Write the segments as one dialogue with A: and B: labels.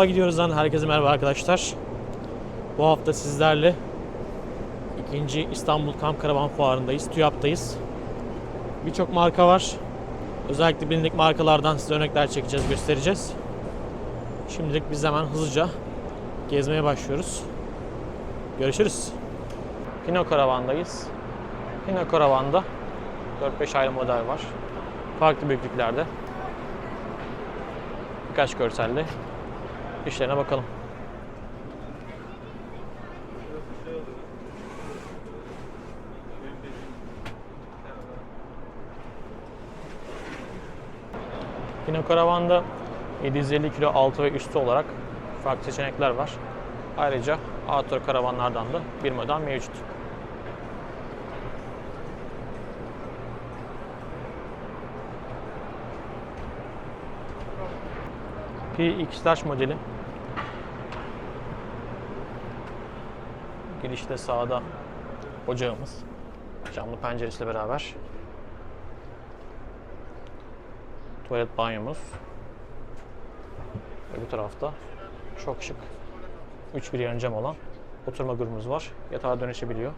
A: Kampa gidiyoruzdan herkese merhaba arkadaşlar. Bu hafta sizlerle ikinci İstanbul Kamp Karavan Fuarı'ndayız. TÜYAP'tayız. Birçok marka var. Özellikle bilindik markalardan size örnekler çekeceğiz, göstereceğiz. Şimdilik biz hemen hızlıca gezmeye başlıyoruz. Görüşürüz. Pino Karavan'dayız. Pino Karavan'da 4-5 ayrı model var. Farklı büyüklüklerde. Birkaç görselde işlerine bakalım. Pino Karavan'da 750 kilo altı ve üstü olarak farklı seçenekler var. Ayrıca outdoor karavanlardan da bir model mevcut. Large modeli. Girişte sağda ocağımız. Camlı penceresiyle beraber. Tuvalet banyomuz. Bu tarafta çok şık 3 bir yarım cam olan oturma grubumuz var. Yatağa dönüşebiliyor.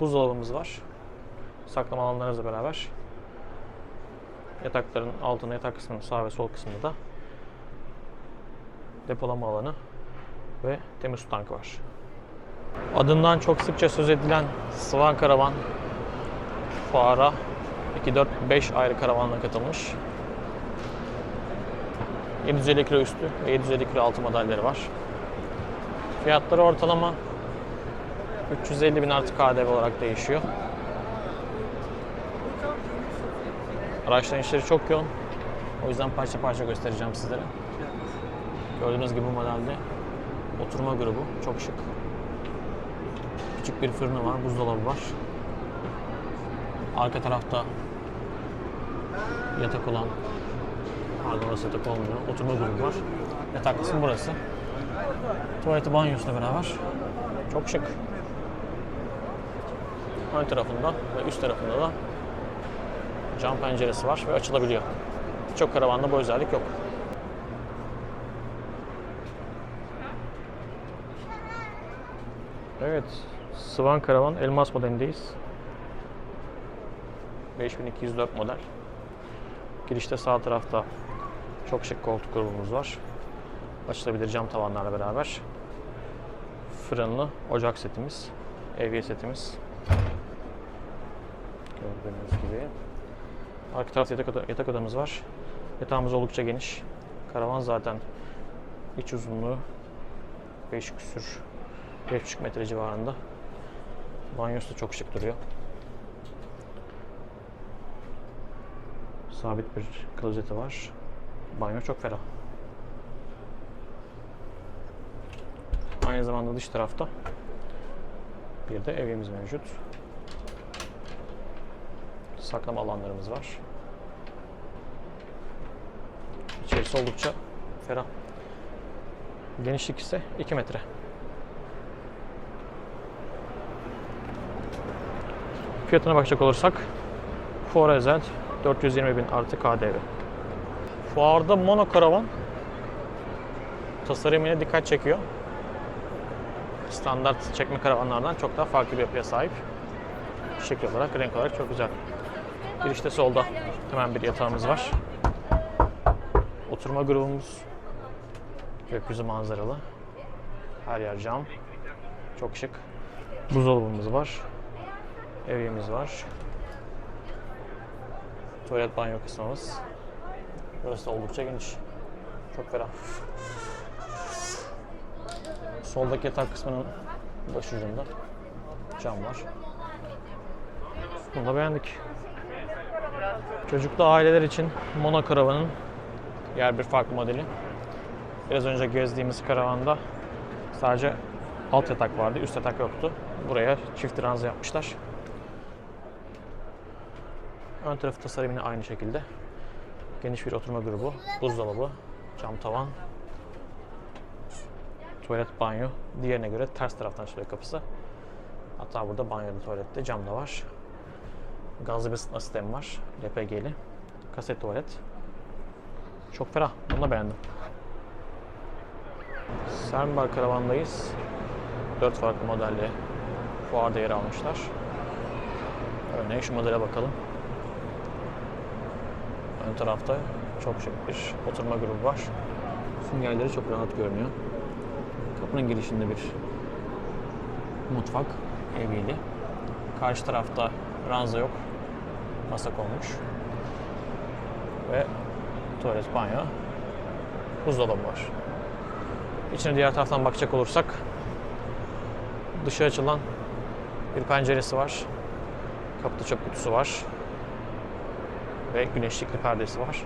A: Buzdolabımız var. Saklama alanlarımızla beraber. Yatakların altında yatak kısmının sağ ve sol kısmında da depolama alanı ve temiz su tankı var. Adından çok sıkça söz edilen Swan Karavan fuara 2, 4, 5 ayrı karavanla katılmış. 750 kilo üstü ve 750 kilo altı modelleri var. Fiyatları ortalama 350 bin artı KDV olarak değişiyor. Araçların işleri çok yoğun. O yüzden parça parça göstereceğim sizlere. Gördüğünüz gibi bu modelde oturma grubu çok şık. Küçük bir fırını var, buzdolabı var. Arka tarafta yatak olan, pardon orası yatak olmuyor, oturma grubu var. Yatak kısmı burası. Tuvaleti banyosuyla beraber çok şık. Ön tarafında ve üst tarafında da cam penceresi var ve açılabiliyor. Birçok karavanda bu özellik yok. Evet, Swan Karavan Elmas modelindeyiz. 5204 model. Girişte sağ tarafta çok şık koltuk grubumuz var. Açılabilir cam tavanlarla beraber. Fırınlı ocak setimiz, evye setimiz. Gördüğünüz gibi. Arka tarafta yatak, oda- yatak odamız var. Yatağımız oldukça geniş. Karavan zaten iç uzunluğu 5 küsür 5,5 metre civarında. Banyosu da çok şık duruyor. Sabit bir klozeti var. Banyo çok ferah. Aynı zamanda dış tarafta bir de evimiz mevcut. Saklama alanlarımız var. İçerisi oldukça ferah. Genişlik ise 2 metre. Fiyatına bakacak olursak özel 420 bin artı KDV. Fuarda mono karavan tasarımıyla dikkat çekiyor. Standart çekme karavanlardan çok daha farklı bir yapıya sahip. Şekil olarak, renk olarak çok güzel. Girişte solda hemen bir yatağımız var. Oturma grubumuz gökyüzü manzaralı. Her yer cam. Çok şık. Buzdolabımız var. Evimiz var. Tuvalet banyo kısmımız. Burası da oldukça geniş. Çok ferah. Soldaki yatak kısmının başucunda cam var. Bunu da beğendik. Çocuklu aileler için mono karavanın yer bir farklı modeli. Biraz önce gezdiğimiz karavanda sadece alt yatak vardı, üst yatak yoktu. Buraya çift ranza yapmışlar. Ön tarafı tasarım yine aynı şekilde. Geniş bir oturma grubu, buzdolabı, cam tavan, tuvalet banyo. Diğerine göre ters taraftan açılıyor kapısı. Hatta burada banyoda, tuvalette cam da var. Gazlı bir ısıtma sistemi var. LPG'li. Kaset tuvalet. Çok ferah. Bunu da beğendim. Sernbar karavandayız. 4 farklı modelle fuarda yer almışlar. Örneğin şu modele bakalım. Ön tarafta çok şık bir oturma grubu var. Süngerleri çok rahat görünüyor. Kapının girişinde bir mutfak eviyle. Karşı tarafta ranza yok. Masa konmuş. Ve tuvalet, banyo, buzdolabı var. İçine diğer taraftan bakacak olursak dışarı açılan bir penceresi var. Kapıda çöp kutusu var. Ve güneşlikli perdesi var.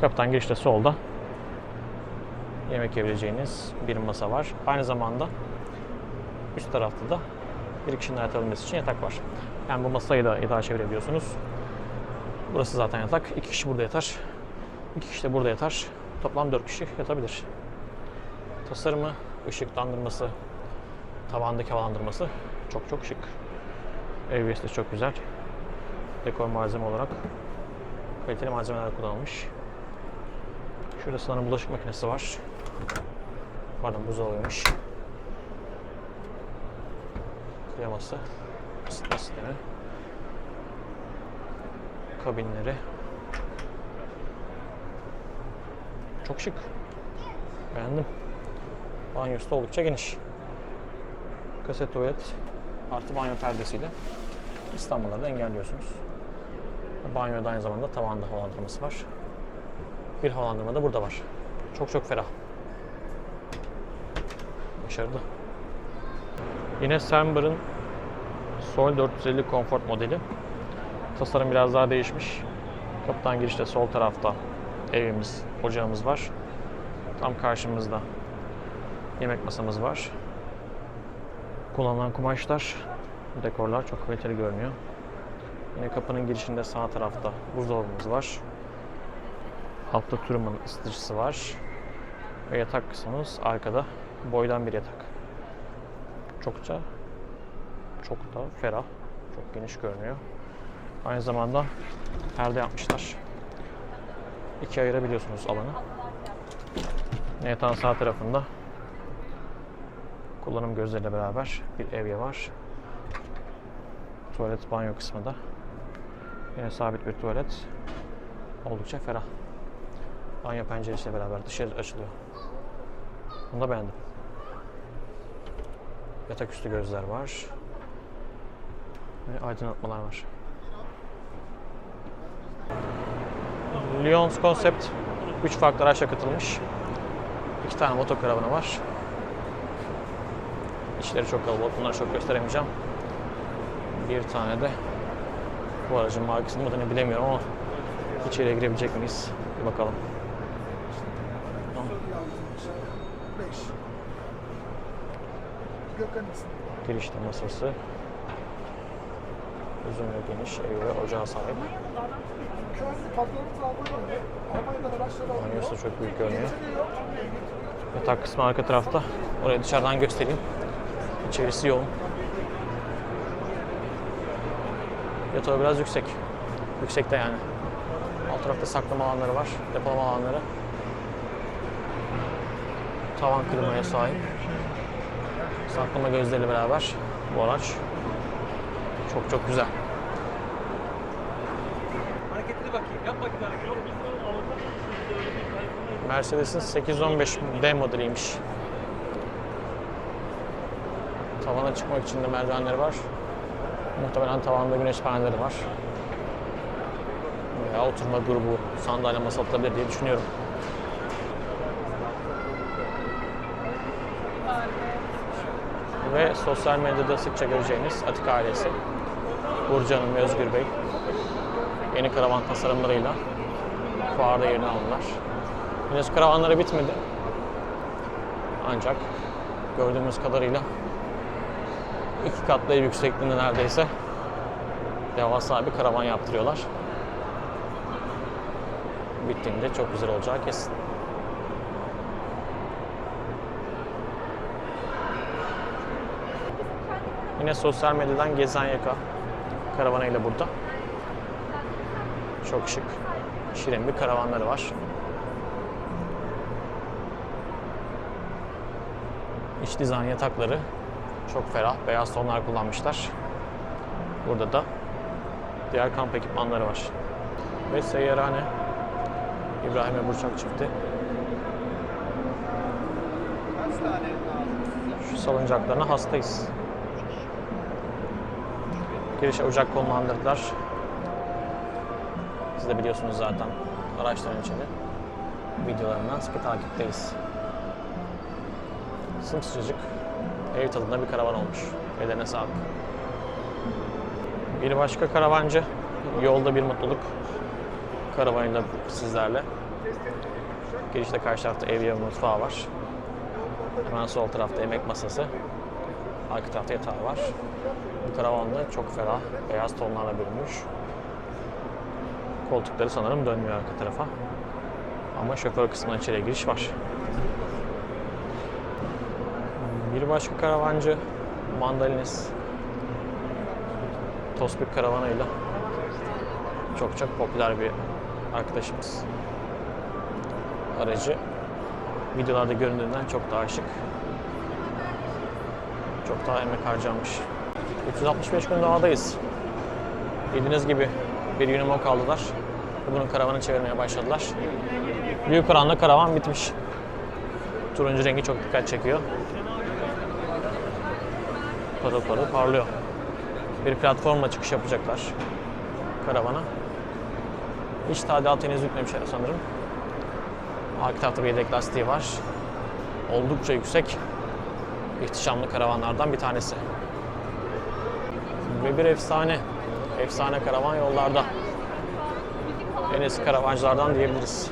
A: Kapıdan girişte solda yemek yiyebileceğiniz bir masa var. Aynı zamanda üst tarafta da bir kişinin yatabilmesi için yatak var. Yani bu masayı da yatağa çevirebiliyorsunuz. Burası zaten yatak. İki kişi burada yatar. İki kişi de burada yatar. Toplam dört kişi yatabilir. Tasarımı, ışıklandırması, tavandaki havalandırması çok çok şık. De çok güzel. Dekor malzeme olarak kaliteli malzemeler kullanılmış. Şurada sanırım bulaşık makinesi var. Pardon buzdolabıymış. Kliması, ısıtma sistemi, kabinleri. Çok şık. Beğendim. Banyosu da oldukça geniş. Kaset tuvalet artı banyo perdesiyle İstanbul'da da engelliyorsunuz. Banyoda aynı zamanda tavanda havalandırması var. Bir havalandırma da burada var. Çok çok ferah. Başarılı. Yine Sember'ın Sol 450 Comfort modeli. Tasarım biraz daha değişmiş. Kapıdan girişte sol tarafta evimiz, ocağımız var. Tam karşımızda yemek masamız var. Kullanılan kumaşlar, dekorlar çok kaliteli görünüyor. Yine kapının girişinde sağ tarafta buzdolabımız var. Altta turmanın ısıtıcısı var. Ve yatak kısmımız arkada boydan bir yatak. Çokça çok da ferah, çok geniş görünüyor. Aynı zamanda perde yapmışlar. İki ayırabiliyorsunuz alanı. Yatağın sağ tarafında kullanım gözleriyle beraber bir evye var. Tuvalet banyo kısmı da yine sabit bir tuvalet. Oldukça ferah. Banyo penceresiyle beraber dışarı açılıyor. Bunu da beğendim. Yatak üstü gözler var. Ve aydınlatmalar var. Lyons Concept 3 farklı araçla katılmış. 2 tane motokaravanı var. İçleri çok kalabalık. Bunları çok gösteremeyeceğim. Bir tane de bu aracın markasının adını bilemiyorum ama içeriye girebilecek miyiz? Bir bakalım. Girişte masası. Uzun ve geniş ev ve ocağı sahip. Banyosu çok büyük görünüyor. Yatak kısmı arka tarafta. Orayı dışarıdan göstereyim. İçerisi yoğun. Yatağı biraz yüksek. Yüksekte yani. Alt tarafta saklama alanları var. Depolama alanları. Tavan klimaya sahip. Saklama gözleriyle beraber bu araç çok çok güzel.
B: Hareketli bakayım. Yap bakayım.
A: Mercedes'in 815 B modeliymiş. Tavana çıkmak için de merdivenleri var. Muhtemelen tavanda güneş paneleri var. Veya oturma grubu, sandalye masa atılabilir diye düşünüyorum. Ve sosyal medyada sıkça göreceğiniz Atik ailesi. Burcu Hanım ve Özgür Bey. Yeni karavan tasarımlarıyla fuarda yerini aldılar. Henüz karavanları bitmedi. Ancak gördüğümüz kadarıyla iki katlı ev yüksekliğinde neredeyse devasa bir karavan yaptırıyorlar. Bittiğinde çok güzel olacağı kesin. Yine sosyal medyadan Gezen Yaka karavanıyla burada. Çok şık, şirin bir karavanları var. İç dizayn yatakları çok ferah. Beyaz tonlar kullanmışlar. Burada da diğer kamp ekipmanları var. Ve seyyarhane İbrahim ve Burçak çifti. Şu salıncaklarına hastayız. Girişe ocak konumlandırdılar. Siz de biliyorsunuz zaten araçların içini. Videolarımdan sıkı takipteyiz. Sımsıcacık ev tadında bir karavan olmuş. Ellerine sağlık. Bir başka karavancı yolda bir mutluluk karavanıyla sizlerle. Girişte karşı tarafta ev ve mutfağı var. Hemen sol tarafta yemek masası. Arka tarafta yatağı var. Bu karavan da çok ferah, beyaz tonlarla bürünmüş. Koltukları sanırım dönmüyor arka tarafa. Ama şoför kısmına içeriye giriş var. Başka karavancı Mandalines Tospik karavanıyla çok çok popüler bir arkadaşımız. Aracı videolarda göründüğünden çok daha şık. Çok daha emek harcanmış. 365 gün doğadayız. Bildiğiniz gibi bir günü mok aldılar. ve Bunun karavanı çevirmeye başladılar. Büyük oranda karavan bitmiş. Turuncu rengi çok dikkat çekiyor. Parıl parıl parlıyor. Bir platformla çıkış yapacaklar karavana. Hiç tadilat henüz yüklemişler sanırım. Arka tarafta bir yedek lastiği var. Oldukça yüksek. İhtişamlı karavanlardan bir tanesi. Ve bir efsane. Efsane karavan yollarda. En eski karavancılardan diyebiliriz.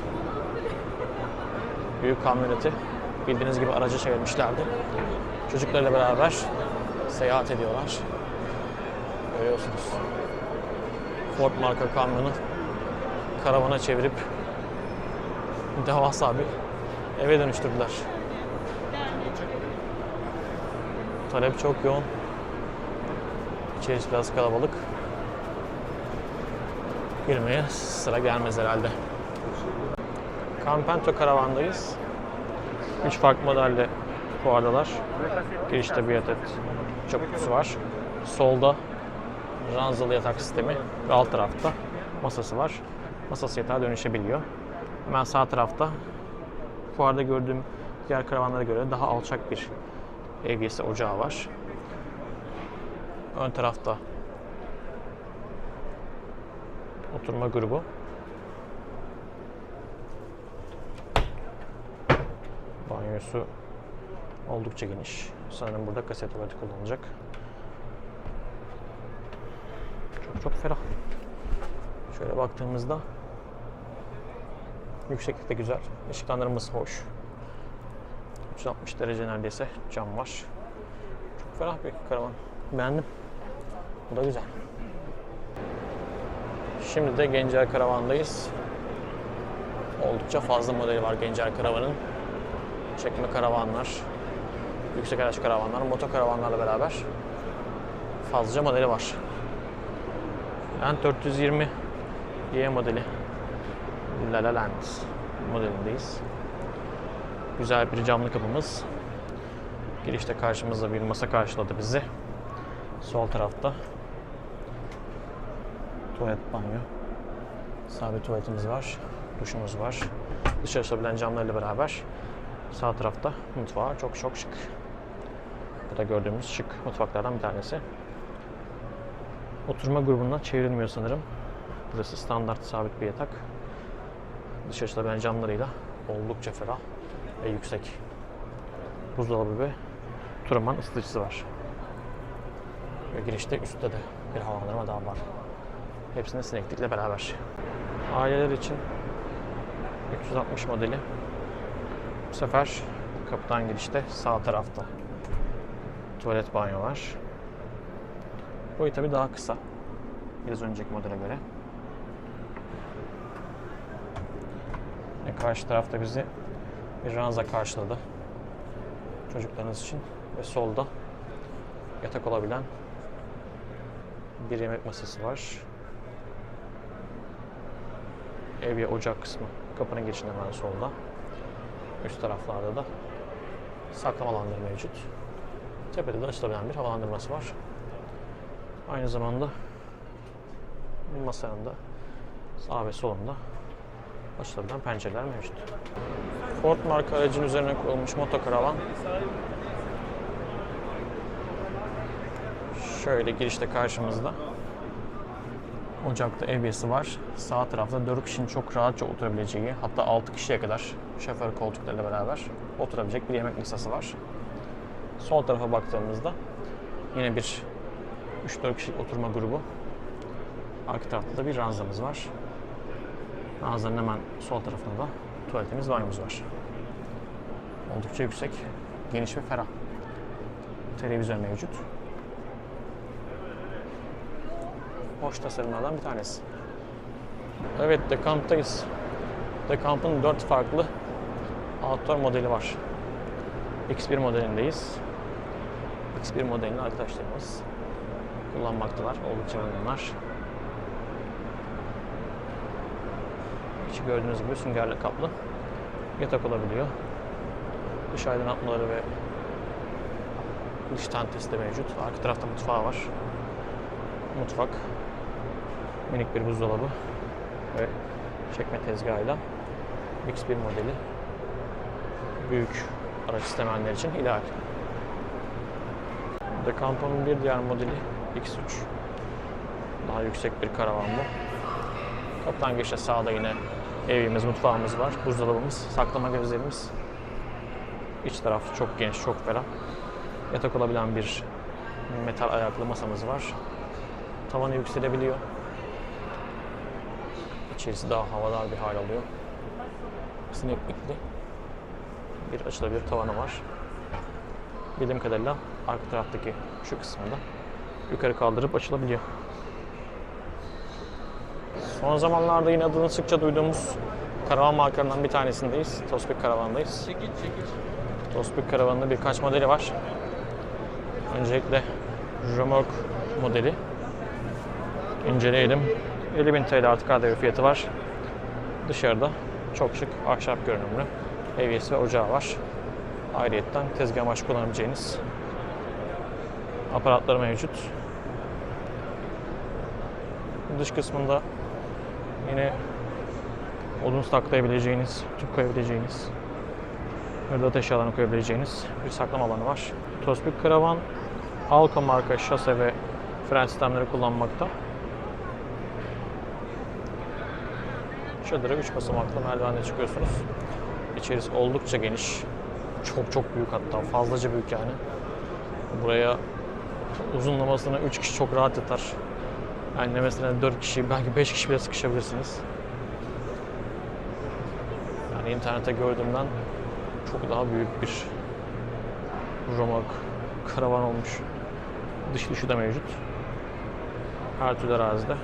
A: Büyük kamyoneti bildiğiniz gibi araca çevirmişlerdi. Çocuklarıyla beraber seyahat ediyorlar. Görüyorsunuz. Ford marka kamyonu karavana çevirip devasa bir eve dönüştürdüler. Talep çok yoğun. İçerisi biraz kalabalık. Girmeye sıra gelmez herhalde. Campento karavandayız. Üç farklı modelde fuardalar. Girişte bir adet çöp kutusu var. Solda ranzalı yatak sistemi ve alt tarafta masası var. Masası yatağa dönüşebiliyor. Hemen sağ tarafta fuarda gördüğüm diğer karavanlara göre daha alçak bir evyesi ocağı var. Ön tarafta oturma grubu. Banyosu oldukça geniş. Sanırım burada kaset tuvaleti kullanılacak. Çok çok ferah. Şöyle baktığımızda yükseklik de güzel. Işıklandırması hoş. 360 derece neredeyse cam var. Çok ferah bir karavan. Beğendim. Bu da güzel. Şimdi de Gencer Karavan'dayız. Oldukça fazla modeli var Gencer Karavan'ın. Çekme karavanlar, yüksek araç karavanlar, moto karavanlarla beraber fazlaca modeli var. Land 420 Y modeli La La Land modelindeyiz. Güzel bir camlı kapımız. Girişte karşımızda bir masa karşıladı bizi. Sol tarafta tuvalet banyo. Sabit tuvaletimiz var. Duşumuz var. Dışarı açılabilen camlarla beraber sağ tarafta mutfağı çok çok şık. Bu da gördüğümüz şık mutfaklardan bir tanesi. Oturma grubuna çevrilmiyor sanırım. Burası standart sabit bir yatak. Dışarı açılabilen camlarıyla oldukça ferah ve yüksek. Buzdolabı ve Turman ısıtıcısı var. Ve girişte üstte de bir havalandırma daha var. Hepsinde sineklikle beraber. Aileler için 360 modeli. Bu sefer kapıdan girişte sağ tarafta tuvalet banyo var. Boyu tabi daha kısa. Biraz önceki modele göre. Ve karşı tarafta bizi bir ranza karşıladı. Çocuklarınız için. Ve solda yatak olabilen bir yemek masası var. Ev ve ocak kısmı kapının geçişinde hemen solda. Üst taraflarda da saklama alanları mevcut. Tepede de açılabilen bir havalandırması var. Aynı zamanda masanın da sağ ve solunda açılabilen pencereler mevcut. Ford marka aracın üzerine kurulmuş motokaravan. Şöyle girişte karşımızda. Ocakta evyesi var. Sağ tarafta 4 kişinin çok rahatça oturabileceği, hatta 6 kişiye kadar şoför koltuklarıyla beraber oturabilecek bir yemek masası var. Sol tarafa baktığımızda yine bir 3-4 kişilik oturma grubu. Arka tarafta da bir ranzamız var. Ranzanın hemen sol tarafında da tuvaletimiz, banyomuz var. Oldukça yüksek, geniş ve ferah. Televizyon mevcut. Hoş tasarımlardan bir tanesi. Evet, Decamp'tayız. Decamp'ın 4 farklı outdoor modeli var. X1 modelindeyiz. X1 modelini arkadaşlarımız kullanmaktalar. Oldukça memnunlar. İçi gördüğünüz gibi süngerle kaplı. Yatak olabiliyor. Dış aydınlatmaları ve dış tentesi de mevcut. Arka tarafta mutfağı var. Mutfak. Minik bir buzdolabı ve çekme tezgahıyla X1 modeli büyük araç istemeyenler için ideal. Decamp'ın bir diğer modeli X3. Daha yüksek bir karavan bu. Kaptan girişte sağda yine evimiz, mutfağımız var. Buzdolabımız, saklama gözlerimiz. İç taraf çok geniş, çok ferah. Yatak olabilen bir metal ayaklı masamız var. Tavanı yükselebiliyor. İçerisi daha havadar bir hal alıyor. Sineklikli bir açılabilir tavanı var. Bildiğim kadarıyla arka taraftaki şu kısmında yukarı kaldırıp açılabiliyor. Son zamanlarda yine adını sıkça duyduğumuz karavan markalarından bir tanesindeyiz. Tospik Karavan'dayız.
B: Çekil çekil.
A: Tospik Karavan'ın birkaç modeli var. Öncelikle Remork modeli. İnceleyelim. 50.000 TL artık KDV fiyatı var. Dışarıda çok şık ahşap görünümlü evyesi ve ocağı var. Ayrıyetten tezgah amaçlı kullanabileceğiniz aparatları mevcut. Dış kısmında yine odun saklayabileceğiniz, tüp koyabileceğiniz, hırdat eşyalarını koyabileceğiniz bir saklama alanı var. Tospik Karavan Alka marka şase ve fren sistemleri kullanmakta. Çadıra 3 basamaklı merdivenle çıkıyorsunuz. İçerisi oldukça geniş. Çok çok büyük hatta fazlaca büyük yani. Buraya uzunlamasına 3 kişi çok rahat yatar. Yani mesela 4 kişi belki 5 kişi bile sıkışabilirsiniz. Yani internette gördüğümden çok daha büyük bir romak karavan olmuş. Dış dışı da mevcut. Her türlü arazide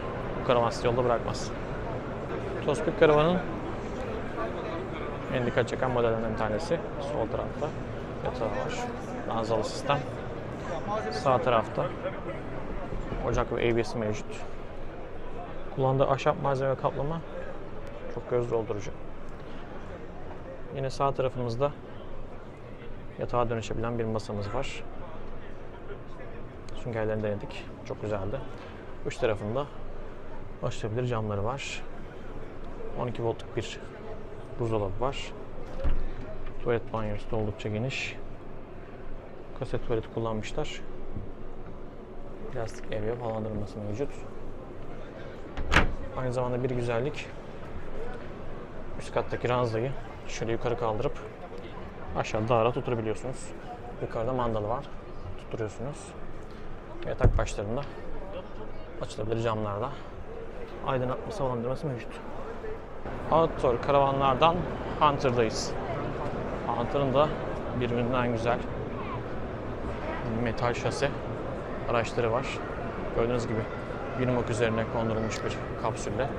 A: bu karavan sizi yolda bırakmaz. Tospik karavanın en çeken modellerinden bir tanesi. Sol tarafta yatağı var. Ranzalı sistem. Sağ tarafta ocak ve ABS mevcut. Kullandığı ahşap malzeme kaplama çok göz doldurucu. Yine sağ tarafımızda yatağa dönüşebilen bir masamız var. Süngerlerini denedik. Çok güzeldi. Üç tarafında açılabilir camları var. 12 voltluk bir buzdolabı var. Tuvalet banyosu da oldukça geniş. Kaset tuvalet kullanmışlar. Plastik evye havalandırılması mevcut. Aynı zamanda bir güzellik üst kattaki ranzayı şöyle yukarı kaldırıp aşağıda daha rahat oturabiliyorsunuz. Yukarıda mandalı var. Tutturuyorsunuz. Yatak başlarında açılabilir camlarda aydınlatması havalandırması mevcut. Outdoor karavanlardan Hunter'dayız. Hunter'ın da birbirinden güzel metal şase araçları var. Gördüğünüz gibi Unimak üzerine kondurulmuş bir kapsülle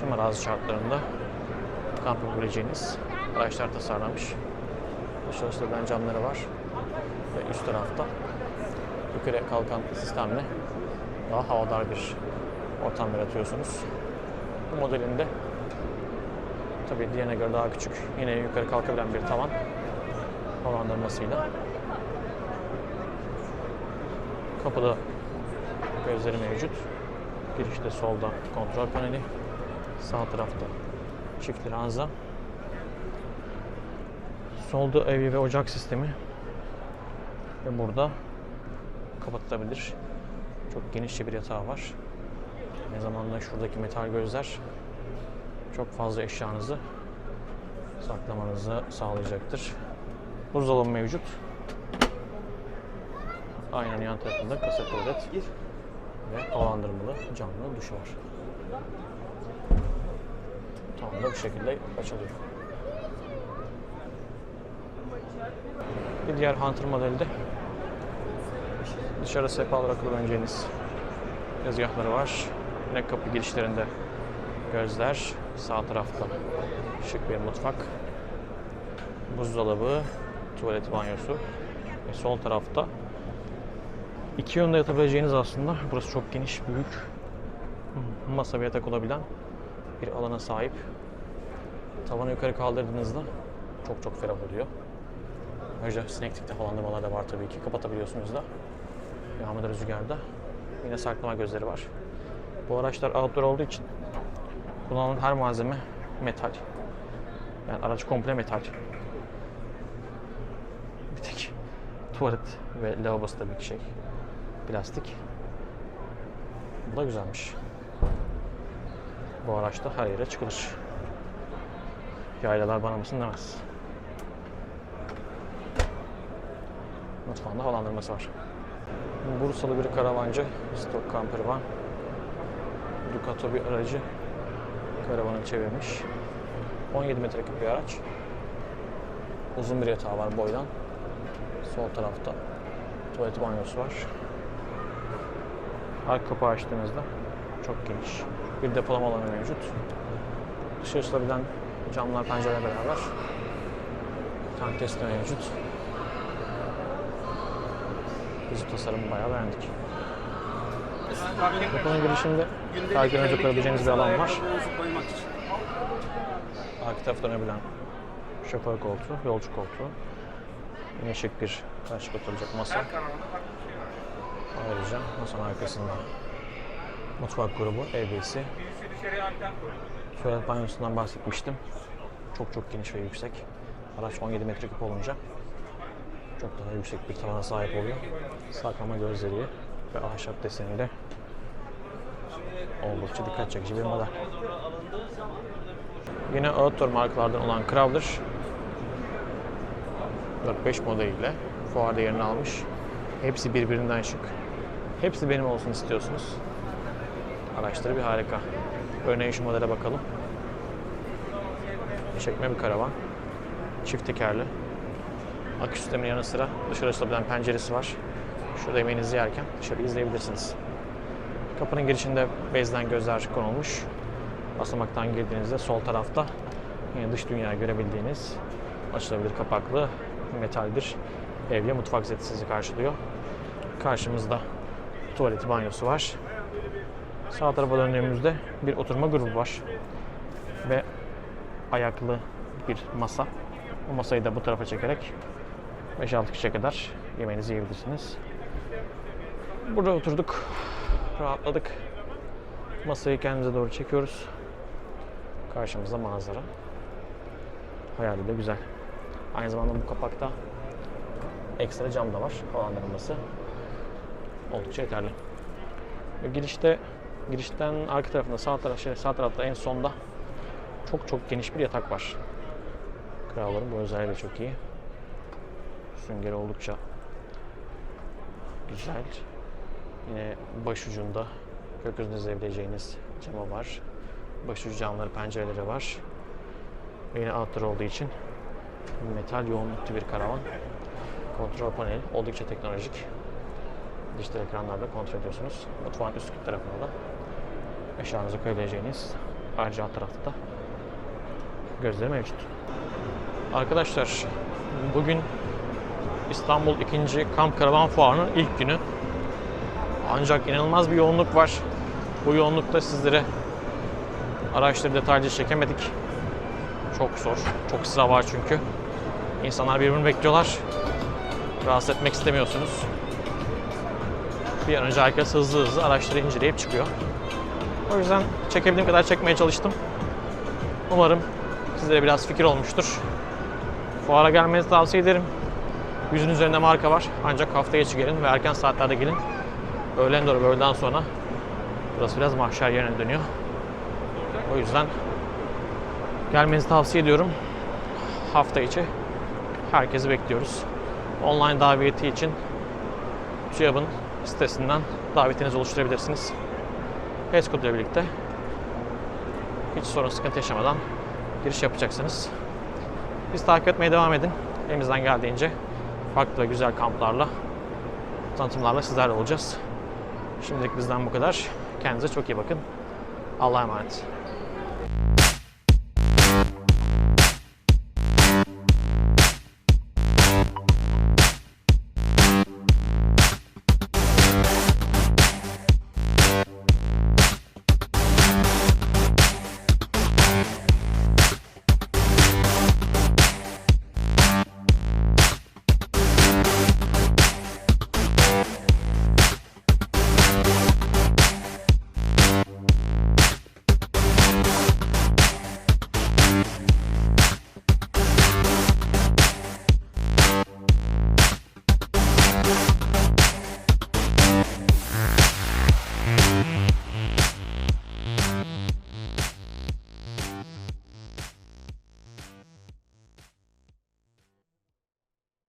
A: tüm arazi şartlarında kamp yapabileceğiniz araçlar tasarlanmış. Çalıştırılan camları var ve üst tarafta yukarı kalkan sistemle daha havadar bir ortam yaratıyorsunuz. Bu modelinde tabii diğerine göre daha küçük. Yine yukarı kalkabilen bir tavan. havalandırmasıyla. Kapıda gözleri mevcut. Girişte solda kontrol paneli. Sağ tarafta çift ranza. Solda evi ve ocak sistemi. Ve burada kapatılabilir. Çok genişçe bir yatağı var. Ne zamanda şuradaki metal gözler çok fazla eşyanızı saklamanızı sağlayacaktır. Buzdolabı mevcut. Aynen yan tarafında kasa tuvalet ve havalandırmalı camlı duşu var. Tam da bu şekilde açılıyor. Bir diğer Hunter modeli de dışarı sehpa olarak kullanabileceğiniz tezgahları var. Yine kapı girişlerinde gözler. Sağ tarafta şık bir mutfak. Buzdolabı, tuvalet banyosu ve sol tarafta iki yönde yatabileceğiniz aslında. Burası çok geniş, büyük. Masa ve yatak olabilen bir alana sahip. Tavanı yukarı kaldırdığınızda çok çok ferah oluyor. Ayrıca sineklikte havalandırmalar da var tabii ki. Kapatabiliyorsunuz da. Yağmurda rüzgarda. Yine saklama gözleri var. Bu araçlar outdoor olduğu için kullanılan her malzeme metal. Yani araç komple metal. Bir tek tuvalet ve lavabosu tabii ki şey. Plastik. Bu da güzelmiş. Bu araçta her yere çıkılır. Yaylalar bana mısın demez. Mutfağında havalandırması var. Bursalı bir karavancı, stok camper van. Ducato bir aracı karavanı çevirmiş. 17 metreküp bir araç. Uzun bir yatağı var boydan. Sol tarafta tuvalet banyosu var. Arka kapağı açtığınızda çok geniş bir depolama alanı mevcut. Dışarı açılabilen camlar, pencereler beraber tank testi mevcut. Biz tasarımı bayağı beğendik. Kapının girişinde belki önce koyabileceğiniz bir alan var. Arka tarafta dönebilen şoför koltuğu, yolcu koltuğu. Yine şık bir karşı oturacak masa. Ayrıca masanın arkasında mutfak grubu, EB'si. Tuvalet banyosundan bahsetmiştim. Çok çok geniş ve yüksek. Araç 17 metreküp olunca çok daha yüksek bir tavana sahip oluyor. Saklama gözleri ve ahşap deseniyle oldukça dikkat çekici bir model. Yine outdoor markalardan olan Crowder 4-5 modeliyle fuarda yerini almış. Hepsi birbirinden şık. Hepsi benim olsun istiyorsunuz. Araçları bir harika. Örneğin şu modele bakalım. Çekme bir karavan. Çift tekerli. Akü sisteminin yanı sıra dışarı açılabilen penceresi var. Şurada yemeğinizi yerken dışarı izleyebilirsiniz. Kapının girişinde bezden gözler konulmuş. Basamaktan girdiğinizde sol tarafta yine dış dünya görebildiğiniz açılabilir kapaklı metal bir evye mutfak seti sizi karşılıyor. Karşımızda tuvaleti banyosu var. Sağ tarafa döndüğümüzde bir oturma grubu var. Ve ayaklı bir masa. Bu masayı da bu tarafa çekerek 5-6 kişiye kadar yemeğinizi yiyebilirsiniz. Burada oturduk. Rahatladık. Masayı kendimize doğru çekiyoruz. Karşımızda manzara. Hayali de güzel. Aynı zamanda bu kapakta ekstra cam da var. Havalandırılması oldukça yeterli. Ve girişte girişten arka tarafında sağ taraf şey, sağ tarafta en sonda çok çok geniş bir yatak var. Kralların bu özelliği de çok iyi. Süngeri oldukça güzel. Yine başucunda gökyüzünü izleyebileceğiniz camı var. Başucu camları, pencereleri var. Ve yine outdoor olduğu için metal yoğunluklu bir karavan. Kontrol paneli oldukça teknolojik. Dijital ekranlarda kontrol ediyorsunuz. Mutfağın üst tarafında da eşyanızı koyabileceğiniz ayrıca alt tarafta da gözleri mevcut. Arkadaşlar bugün İstanbul 2. Kamp Karavan Fuarı'nın ilk günü. Ancak inanılmaz bir yoğunluk var. Bu yoğunlukta sizlere araçları detaylıca çekemedik. Çok zor. Çok sıra var çünkü. İnsanlar birbirini bekliyorlar. Rahatsız etmek istemiyorsunuz. Bir an önce herkes hızlı hızlı araçları inceleyip çıkıyor. O yüzden çekebildiğim kadar çekmeye çalıştım. Umarım sizlere biraz fikir olmuştur. Fuara gelmenizi tavsiye ederim. Yüzün üzerinde marka var. Ancak hafta içi gelin ve erken saatlerde gelin. Öğlen doğru öğleden sonra burası biraz mahşer yerine dönüyor. O yüzden gelmenizi tavsiye ediyorum. Hafta içi herkesi bekliyoruz. Online daveti için TÜYAB'ın sitesinden davetinizi oluşturabilirsiniz. HESCOD ile birlikte hiç sorun sıkıntı yaşamadan giriş yapacaksınız. Biz takip etmeye devam edin. Elimizden geldiğince farklı ve güzel kamplarla, tanıtımlarla sizlerle olacağız. Şimdilik bizden bu kadar. Kendinize çok iyi bakın. Allah'a emanet.